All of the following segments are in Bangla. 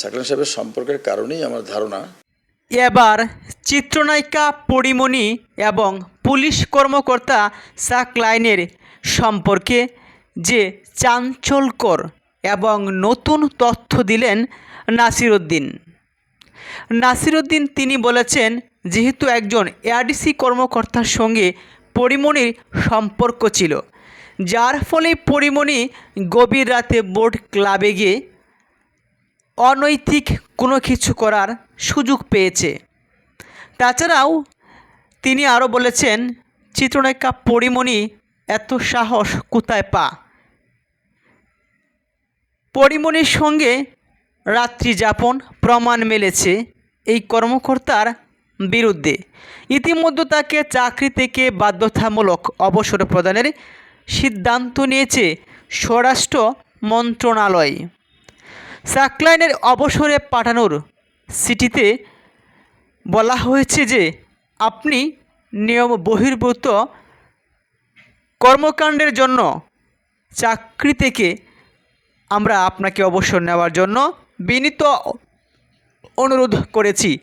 সাকলান সাহেবের সম্পর্কের কারণেই আমার ধারণা এবার চিত্রনায়িকা পরিমণি এবং পুলিশ কর্মকর্তা সাকলাইনের সম্পর্কে যে চাঞ্চল্যকর এবং নতুন তথ্য দিলেন নাসিরুদ্দিন। নাসিরুদ্দিন তিনি বলেছেন, যেহেতু একজন এআরডিসি কর্মকর্তার সঙ্গে পরিমণির সম্পর্ক ছিল, যার ফলে পরিমণি গভীর রাতে বোর্ড ক্লাবে গিয়ে অনৈতিক কোনো কিছু করার সুযোগ পেয়েছে। তাছাড়াও তিনি আরও বলেছেন, চিত্রনায়িকা পরিমণি, এত সাহস কোথায় পা? পরিমণির সঙ্গে রাত্রি যাপন প্রমাণ মেলেছে এই কর্মকর্তার বিরুদ্ধে। ইতিমধ্যে তাকে চাকরি থেকে বাধ্যতামূলক অবসর প্রদানের সিদ্ধান্ত নিয়েছে স্বরাষ্ট্র মন্ত্রণালয়। সাকলাইনের অবসরে পাঠানোর সিটিতে বলা হয়েছে যে, আপনি নিয়ম বহির্ভূত কর্মকাণ্ডের জন্য চাকরি থেকে আমরা আপনাকে অবসর নেওয়ার জন্য বিনীত অনুরোধ করেছি।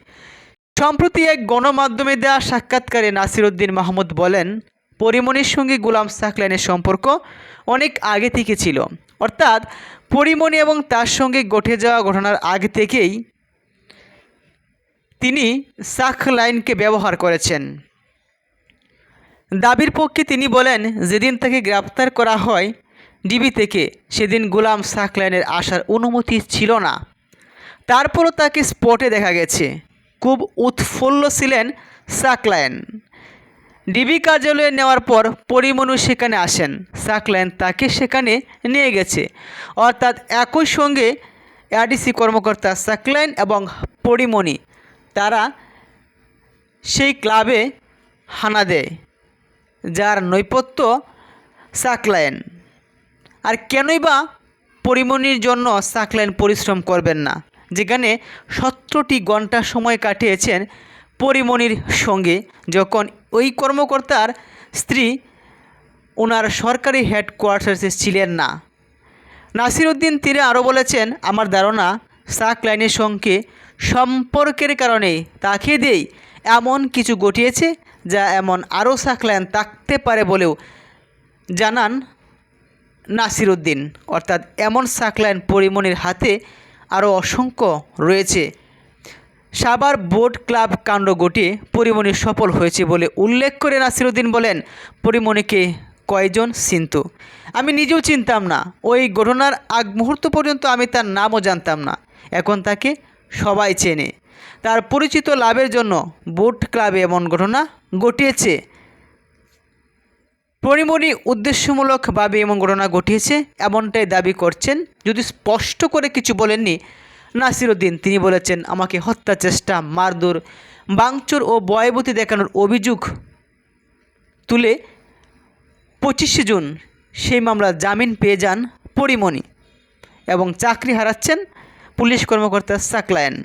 সম্প্রতি এক গণমাধ্যমে দেওয়া সাক্ষাৎকারে নাসিরুদ্দিন মাহমুদ বলেন পরিমণির সঙ্গে গুলাম সাকলাইনের সম্পর্ক অনেক আগে থেকে ছিল। অর্থাৎ পরিমণি এবং তার সঙ্গে ঘটে যাওয়া ঘটনার আগে থেকেই তিনি সাকলাইনকে ব্যবহার করেছেন। দাবির পক্ষে তিনি বলেন, যেদিন তাকে গ্রেপ্তার করা হয়, ডিবি থেকে সেদিন গোলাম গুলাম সাকলাইনের আসার অনুমতি ছিল না। তারপরও তাকে স্পটে দেখা গেছে। খুব উৎফুল্ল ছিলেন সাকলাইন ডিবি কার্যালয়ে নেওয়ার পর পরিমনু সেখানে আসেন। সাকলাইন তাকে সেখানে নিয়ে গেছে। অর্থাৎ একই সঙ্গে এডিসি কর্মকর্তা সাকলাইন এবং পরিমণি, তারা সেই ক্লাবে হানা দেয়, যার নৈপথ্য সাকলাইন। আর কেনই বা পরিমণির জন্য সাকলাইন পরিশ্রম করবেন না? যেখানে সতেরোটি ঘণ্টা সময় কাটিয়েছেন পরিমণির সঙ্গে যখন ওই কর্মকর্তার স্ত্রী ওনার সরকারি হেডকোয়ার্টার্সে ছিলেন না। নাসিরুদ্দিন তীরে আরও বলেছেন, আমার ধারণা সাকলাইনের সঙ্গে সম্পর্কের কারণে তাকে দিয়েই এমন কিছু ঘটিয়েছে যা এমন আরও সাকলাইন থাকতে পারে বলেও জানান নাসিরুদ্দিন অর্থাৎ এমন সাকলাইন পরিমণির হাতে আরও অসংখ্য রয়েছে। সাবার বোট ক্লাব কাণ্ড ঘটিয়ে পরিমণি সফল হয়েছে বলে উল্লেখ করে নাসিরুদ্দিন বলেন, পরিমণিকে কয়জন চিনত? আমি নিজেও চিনতাম না। ওই ঘটনার আগ মুহূর্ত পর্যন্ত আমি তার নামও জানতাম না। এখন তাকে সবাই চেনে। তার পরিচিত লাভের জন্য বোট ক্লাবে এমন ঘটনা ঘটিয়েছে। পরিমণি উদ্দেশ্যমূলকভাবে এমন ঘটনা ঘটিয়েছে, এমনটাই দাবি করছেন। যদি স্পষ্ট করে কিছু বলেননি নাসিরুদ্দিন, তিনি বলেছেন, আমাকে হত্যা চেষ্টা, মারধর বাংচুর ও বয়বতী দেখানোর অভিযোগ তুলে পঁচিশে জুন সেই মামলা জামিন পেয়ে যান পরিমণি এবং চাকরি হারাচ্ছেন পুলিশ কর্মকর্তা সাকলায়ন।